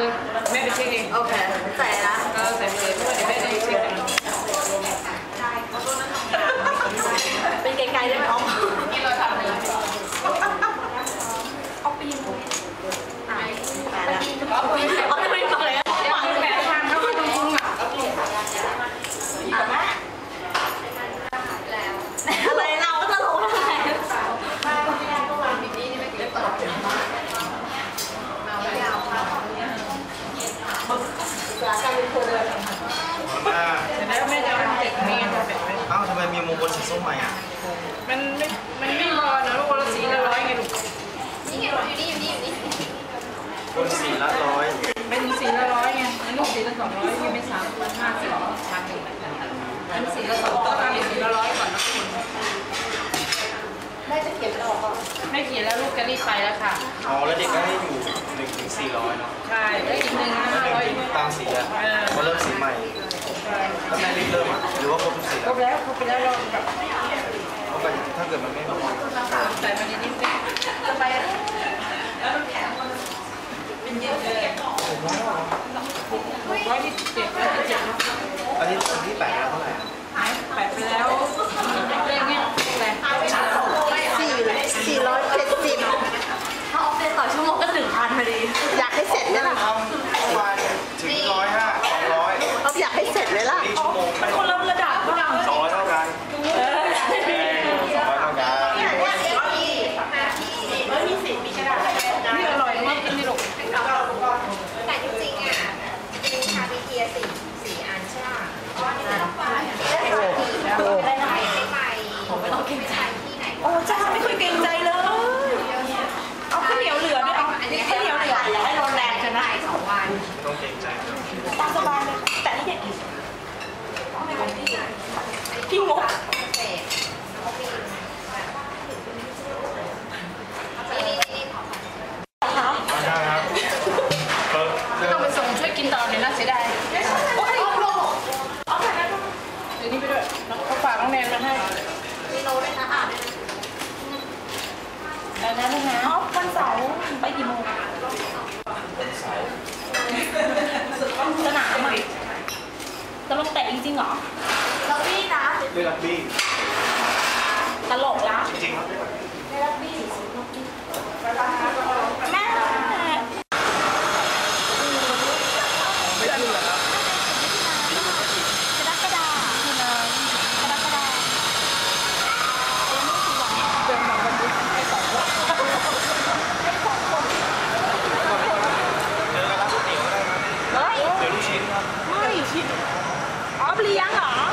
อแม่ไปเช็คเอง โอเคใส่นะ สีส้มใหม่อะ มันไม่ มันไม่พอนะลูกคนละสีละร้อยไงลูกคนสีละร้อย เป็นสีละร้อยไงมันลูกสีละสองร้อยยังไม่สามพันห้าสิบพันหนึ่งอันสีละสองต้องทำสีละร้อยก่อนนะคุณแม่จะเขียนไม่ออกก่อนไม่เขียนแล้วลูกจะรีบไปแล้วค่ะ อ๋อแล้วเด็กก็ให้อยู่หนึ่งถึงสี่ร้อยเนาะ ใช่แล้วอีกหนึ่งนะหห้านึ่งร้อยถึงตามสีอะเขาเริ่มสี แล้วเขาไปแล้วเราแบบอถ้าเกิดมันไม่มาใส่มันนิดนึงจะไปแล้วมันแข็งมันเป็นเยอะเลยหกร้อยหกร้อยที่เจ็ดร้อยที่เจ็ดอันนี้อันที่แปดเท่าไหร่ สียดายโอ้ยเอาลงเอาไปเดี๋ยวนี้ไปด้วยเขาฝากน้องแนนมาให้มีโลด้วยนะอ่าแล้วนะลูกนะอ๋อวันเสาร์ไปกี่โมงวันเสาร์สนามอะตลกแต่จริงๆเหรอล็อบบี้นะเล่นล็อบบี้ตลกละจริงครับ 好。